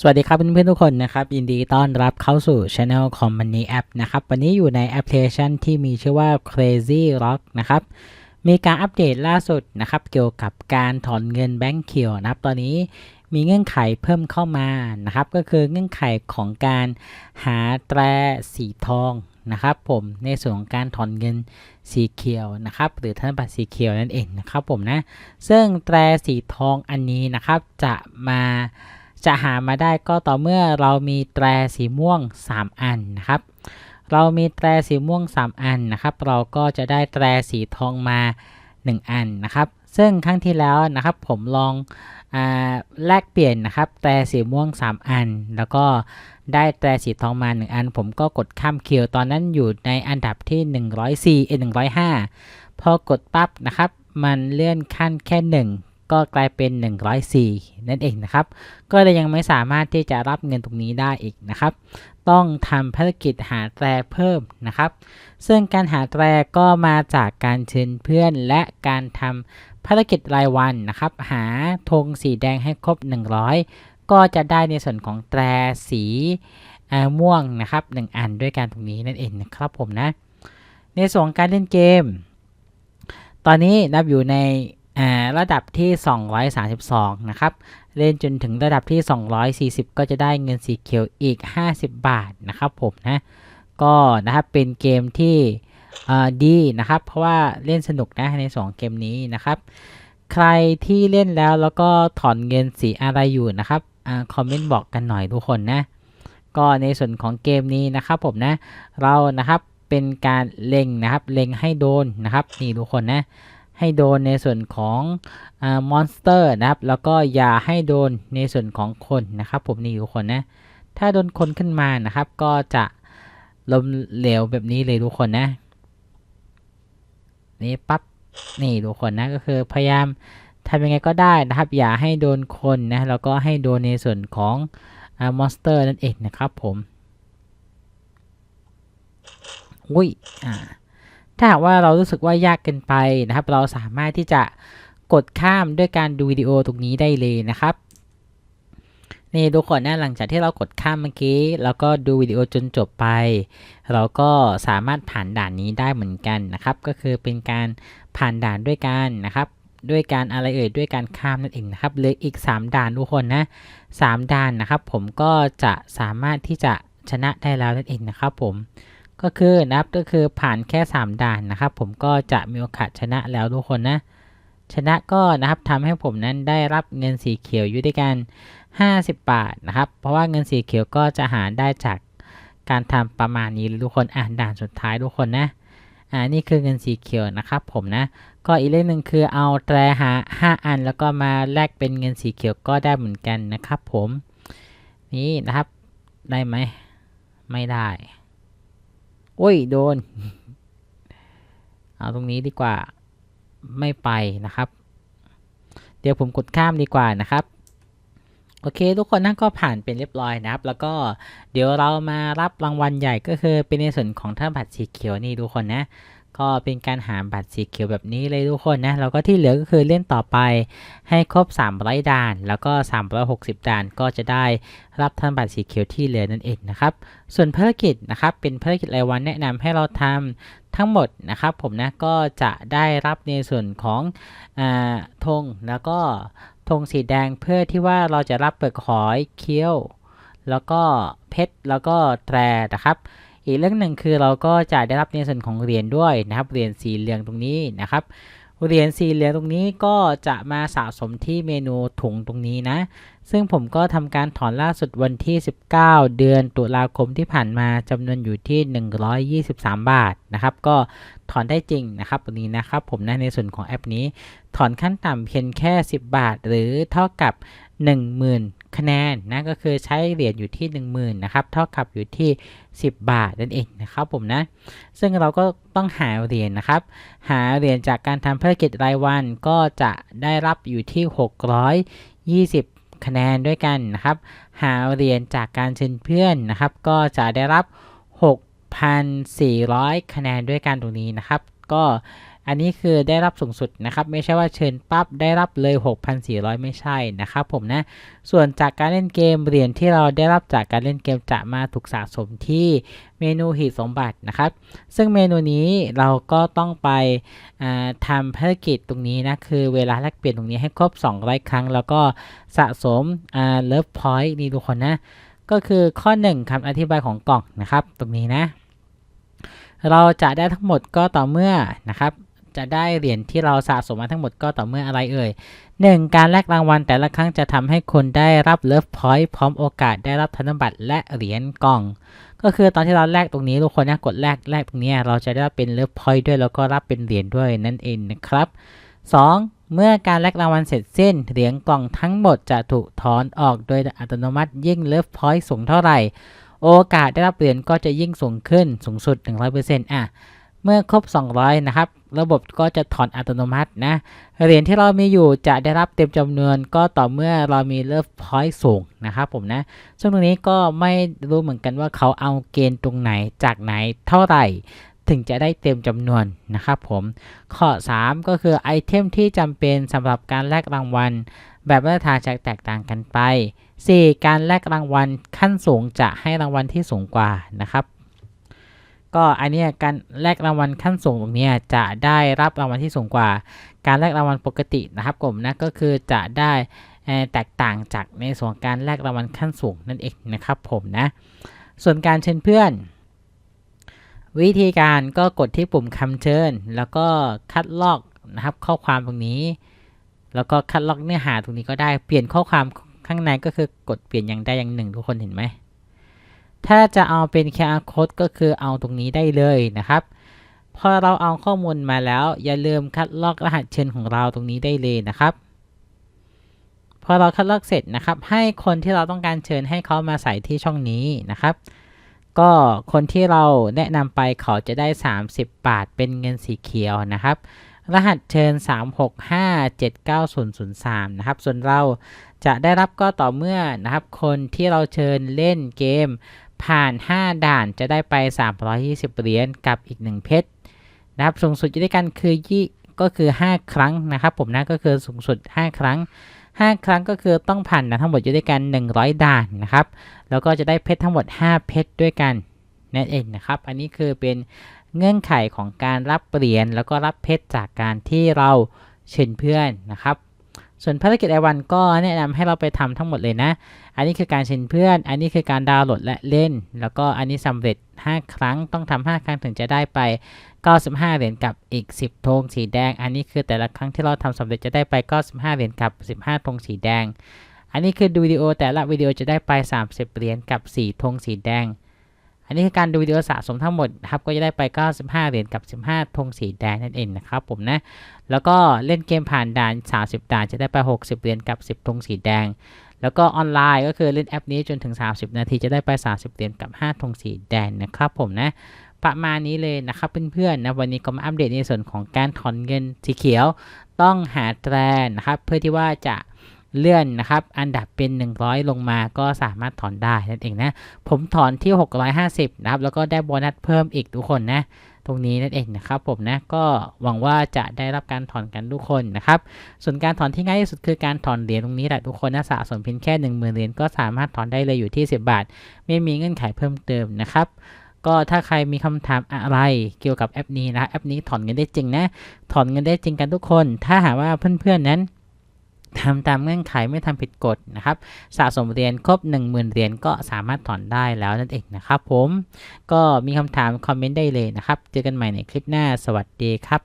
สวัสดีครับเพื่อนๆทุกคนนะครับยินดีต้อนรับเข้าสู่ Channel Company App นะครับวันนี้อยู่ในแอปพลิเคชันที่มีชื่อว่า Crazy Rock นะครับมีการอัปเดตล่าสุดนะครับเกี่ยวกับการถอนเงินแบงก์เขียวนะครับตอนนี้มีเงื่อนไขเพิ่มเข้ามานะครับก็คือเงื่อนไขของการหาแตรสีทองนะครับผมในส่วนของการถอนเงินสีเขียวนะครับหรือธนบัตรสีเขียวนั่นเองนะครับผมนะซึ่งแตรสีทองอันนี้นะครับจะมา จะหามาได้ก็ต่อเมื่อเรามีแตรสีม่วง 3 อันนะครับ เรามีแตรสีม่วง 3 อันนะครับ เราก็จะได้แตรสีทองมา 1 อันนะครับ ซึ่งครั้งที่แล้วนะครับผมลองอแลกเปลี่ยนนะครับ แตรสีม่วง 3 อัน แล้วก็ได้แตรสีทองมา 1 อัน ผมก็กดข้ามคิวตอนนั้นอยู่ในอันดับที่ 104เอ105 พอกดปั๊บนะครับ มันเลื่อนขั้นแค่ 1 ก็กลายเป็น 104 นั่นเองนะครับ ก็เลยยังไม่สามารถที่จะรับเงินตรงนี้ได้อีกนะครับ ต้องทำภารกิจหาแตรเพิ่มนะครับ ซึ่งการหาแตรก็มาจากการเชิญเพื่อนและการทำภารกิจรายวันนะครับ หาธงสีแดงให้ครบ 100 ก็จะได้ในส่วนของแตรสีอ่าม่วงนะครับ 1 อันด้วยกันตรงนี้นั่นเองนะครับผมนะ ในส่วนของการเล่นเกม ตอนนี้นับอยู่ใน ระดับที่ 232 นะครับ เล่นจนถึงระดับที่ 240 ก็จะได้เงินสีเขียวอีก 50 บาทนะครับผมนะ ก็นะครับเป็นเกมที่ดีนะครับ เพราะว่าเล่นสนุกนะในสองเกมนี้นะครับ ใครที่เล่นแล้วแล้วก็ถอนเงินสีอะไรอยู่นะครับอคอมเมนต์บอกกันหน่อยทุกคนนะ ก็ในส่วนของเกมนี้นะครับผมนะ เรานะครับเป็นการเล็งนะครับ เล็งให้โดนนะครับนี่ทุกคนนะ ให้โดนในส่วนของมอนสเตอร์นะครับ แล้วก็อย่าให้โดนในส่วนของคนนะครับ ผมนี่ทุกคนนะ ถ้าโดนคนขึ้นมานะครับ ก็จะลมเหลวแบบนี้เลยทุกคนนะ นี่ปั๊บนี่ทุกคนนะก็คือพยายามทำยังไงก็ได้นะครับ อย่าให้โดนคนนะแล้วก็ให้โดนในส่วนของมอนสเตอร์นั่นเองนะครับผม อุ้ยอ่า ถ้าหากว่าเรารู้สึกว่ายากเกินไปนะครับ เราสามารถที่จะกดข้ามด้วยการดูวิดีโอตรงนี้ได้เลยนะครับนี่ทุกคนนะหลังจากที่เรากดข้ามเมื่อกี้ แล้วก็ดูวิดีโอจนจบไป เราก็สามารถผ่านด่านนี้ได้เหมือนกันนะครับ ก็คือเป็นการผ่านด่านด้วยกันนะครับ ด้วยการอะไรเอ่ยด้วยการข้ามนั่นเองนะครับเหลืออีก 3 ด่านทุกคนนะ3ด่านนะครับ ผมก็จะสามารถที่จะชนะได้แล้วนั่นเองนะครับ ผม ก็คือนับก็คือผ่านแค่ 3 ด่านนะครับ ผมก็จะมีโอกาสชนะแล้วทุกคนนะ ชนะก็นะครับทำให้ผมนั้นได้รับเงินสีเขียวอยู่ด้วยกัน 50 บาทนะครับ เพราะว่าเงินสีเขียวก็จะหาได้จากการทำประมาณนี้ทุกคนอ่านด่านสุดท้ายทุกคนนะอ่านี่คือเงินสีเขียวนะครับ ผมนะ ก็อีกเรื่องหนึ่งคือเอาแตรหา 5 อันแล้วก็มาแลกเป็นเงินสีเขียวก็ได้เหมือนกันนะครับ ผม นี่นะครับได้ไหมไม่ได้ โอ้ย โดน เอาตรงนี้ดีกว่า ไม่ไปนะครับ เดี๋ยวผมกดข้ามดีกว่านะครับ โอเค ทุกคนนั่นก็ผ่านเป็นเรียบร้อยนะครับ แล้วก็เดี๋ยวเรามารับรางวัลใหญ่ก็คือเป็นในส่วนของท่าบัตรสีเขียวนี่ทุกคนนะ ก็เป็นการหาบัตรสีเขียวแบบนี้เลยทุกคนนะ แล้วก็ที่เหลือก็คือเล่นต่อไปให้ครบ 300 ด่าน แล้วก็ 360 ด่านก็จะได้รับธนบัตรสีเขียวที่เหลือนั่นเองนะครับ ส่วนภารกิจนะครับ เป็นภารกิจรายวันแนะนำให้เราทำทั้งหมดนะครับผมนะ ก็จะได้รับในส่วนของอธงแล้วก็ธงสีแดงเพื่อที่ว่าเราจะรับเปลือกหอยเคี้ยว แล้วก็เพชรแล้วก็แตรนะครับ อีกเรื่องหนึ่งคือเราก็จะได้รับในส่วนของเหรียญด้วยนะครับเหรียญสีเหลืองตรงนี้นะครับเหรียญสีเหลืองตรงนี้ก็จะมาสะสมที่เมนูถุงตรงนี้นะ ซึ่งผมก็ทำการถอนล่าสุดวันที่ 19 เดือนตุลาคมที่ผ่านมาจำนวนอยู่ที่ 123 บาทนะครับ ก็ถอนได้จริงนะครับตรงนี้นะครับ ผมนะในส่วนของแอปนี้ ถอนขั้นต่ำเพียงแค่ 10 บาท หรือเท่ากับ10,000 คะแนนนะก็คือใช้เหรียญอยู่ที่ 10,000นะครับเท่ากับอยู่ที่ 10 บาทนั่นเองนะครับผมนะ ซึ่งเราก็ต้องหาเหรียญนะครับ หาเหรียญจากการทำภารกิจรายวันก็จะได้รับอยู่ที่ 620 คะแนนด้วยกันนะครับ หาเหรียญจากการเชิญเพื่อนนะครับ ก็จะได้รับ 6,400 คะแนนด้วยกันตรงนี้นะครับ ก็ อันนี้คือได้รับสูงสุดนะครับไม่ใช่ว่าเชิญปั๊บได้รับเลย 6,400 ไม่ใช่นะครับผมนะ ส่วนจากการเล่นเกมเหรียญที่เราได้รับจากการเล่นเกมจะมาถูกสะสมที่เมนูหีบสมบัตินะครับ ซึ่งเมนูนี้เราก็ต้องไปทำภารกิจตรงนี้นะคือเวลาแลกเปลี่ยนตรงนี้ให้ครบ 200 ครั้ง แล้วก็สะสมเลิฟพอยต์นี่ทุกคนนะก็คือข้อ 1คำอธิบายของกล่องนะครับ ตรงนี้นะ เราจะได้ทั้งหมดก็ต่อเมื่อนะครับ จะได้เหรียญที่เราสะสมมาทั้งหมดก็ต่อเมื่ออะไรเอ่ย 1. การแลกรางวัลแต่ละครั้งจะทำให้คนได้รับเลิฟพอยต์พร้อมโอกาสได้รับธนบัตรและเหรียญกล่อง ก็คือตอนที่เราแลกตรงนี้ทุกคนนะกดแลกแลกตรงนี้เราจะได้รับเป็นเลิฟพอยต์ด้วยแล้วก็รับเป็นเหรียญด้วยนั่นเองนะครับ 2. เมื่อการแลกรางวัลเสร็จสิ้น เหรียญกล่องทั้งหมดจะถูกถอนออกโดยอัตโนมัติยิ่งเลิฟพอยต์สูงเท่าไหร่ โอกาสได้รับเหรียญก็จะยิ่งสูงขึ้นสูงสุด 100%อะ เมื่อครบ 200 นะครับ ระบบก็จะถอนอัตโนมัตินะ เหรียญที่เรามีอยู่จะได้รับเต็มจำนวนก็ต่อเมื่อเรามีเลิฟพอยต์สูงนะครับผมนะซึ่งตรงนี้ก็ไม่รู้เหมือนกันว่าเขาเอาเกณฑ์ตรงไหนจากไหนเท่าไหร่ถึงจะได้เต็มจำนวนนะครับผม ข้อ 3 ก็คือไอเทมที่จำเป็นสำหรับการแลกรางวัล แบบมาตรฐานจะแตกต่างกันไป 4. การแลกรางวัลขั้นสูงจะให้รางวัลที่สูงกว่านะครับ ก็อันนี้การแลกรางวัลขั้นสูงตรงเนี้ยจะได้รับรางวัลที่สูงกว่า การแลกรางวัลปกตินะครับผมนะก็คือจะได้แตกต่างจากในส่วนการแลกรางวัลขั้นสูงนั่นเองนะครับผมนะส่วนการเชิญเพื่อน วิธีการก็กดที่ปุ่มคำเชิญ แล้วก็คัดลอกนะครับข้อความตรงนี้ แล้วก็คัดลอกเนื้อหาตรงนี้ก็ได้เปลี่ยนข้อความข้างในก็คือกดเปลี่ยนอย่างใดอย่างหนึ่งทุกคนเห็นไหม ถ้าจะเอาเป็น QR code ก็คือเอาตรงนี้ได้เลยนะครับ พอเราเอาข้อมูลมาแล้ว อย่าลืมคัดลอกรหัสเชิญของเราตรงนี้ได้เลยนะครับ พอเราคัดลอกเสร็จนะครับ ให้คนที่เราต้องการเชิญให้เขามาใส่ที่ช่องนี้นะครับ ก็คนที่เราแนะนำไปเขาจะได้ 30 บาทเป็นเงินสีเขียวนะครับรหัสเชิญ 36579003นะครับ ส่วนเราจะได้รับก็ต่อเมื่อนะครับ คนที่เราเชิญเล่นเกม ผ่าน 5 ด่านจะได้ไป 320 เหรียญกับอีก 1 เพชรนะครับสูงสุดยู่ด้วยกันคือยี่ก็คือ 5 ครั้งนะครับ ผมนะก็คือสูงสุด 5 ครั้ง 5 ครั้งก็คือต้องผ่านด่านทั้งหมดอยู่ด้วยกัน 100 ด่านนะครับแล้วก็จะได้เพชรทั้งหมด 5 เพชรด้วยกันนั่นเองนะครับ อันนี้คือเป็นเงื่อนไขของการรับเหรียญแล้วก็รับเพชรจากการที่เราเชิญเพื่อนนะครับ ส่วนภารกิจไอวันก็แนะนำให้เราไปทำทั้งหมดเลยนะ อันนี้คือการเชิญเพื่อน อันนี้คือการดาวน์โหลดและเล่น แล้วก็อันนี้สำเร็จ 5 ครั้งต้องทำ5ครั้งถึงจะได้ไป 95 เหรียญกับอีก 10ธงสีแดง อันนี้คือแต่ละครั้งที่เราทำสำเร็จจะได้ไป95เหรียญกับ 15ธงสีแดง อันนี้คือดูวิดีโอแต่ละวิดีโอจะได้ไป 30 เหรียญกับ 4ธงสีแดง อันนี้คือการดูวิดีโอสะสมทั้งหมดครับก็จะได้ไป 95 เหรียญกับ 15ธงสีแดงนั่นเองนะครับผมนะ แล้วก็เล่นเกมผ่านด่าน 30 ด่านจะได้ไป 60 เหรียญกับ 10ธงสีแดง แล้วก็ออนไลน์ก็คือเล่นแอปนี้จนถึง 30 นาทีจะได้ไป 30 เหรียญกับ 5ธงสีแดงนะครับผมนะ ประมาณนี้เลยนะครับเพื่อนๆนะวันนี้ก็มาอัปเดตในส่วนของการถอนเงินสีเขียว ต้องหาแตรนะครับเพื่อที่ว่าจะ เลื่อนนะครับ อันดับเป็น 100 ลงมาก็สามารถถอนได้นั่นเองนะ ผมถอนที่ 650 นะครับ แล้วก็ได้โบนัสเพิ่มอีกทุกคนนะ ตรงนี้นั่นเองนะครับผมนะ ก็หวังว่าจะได้รับการถอนกันทุกคนนะครับ ส่วนการถอนที่ง่ายที่สุดคือการถอนเหรียญตรงนี้แหละทุกคนนะ สะสมเพียงแค่ 1 0,000 เหรียญก็สามารถถอนได้เลยอยู่ที่ 10 บาท ไม่มีเงื่อนไขเพิ่มเติมนะครับก็ถ้าใครมีคำถามอะไรเกี่ยวกับแอปนี้นะแอปนี้ถอนเงินได้จริงนะ ถอนเงินได้จริงกันทุกคน ถ้าหากว่าเพื่อนๆนั้น ทำตามเงื่อนไขไม่ทำผิดกฎนะครับ สะสมเหรียญครบ 10,000เหรียญก็สามารถถอนได้แล้วนั่นเองนะครับผม ก็มีคำถามคอมเมนต์ได้เลยนะครับ เจอกันใหม่ในคลิปหน้า สวัสดีครับ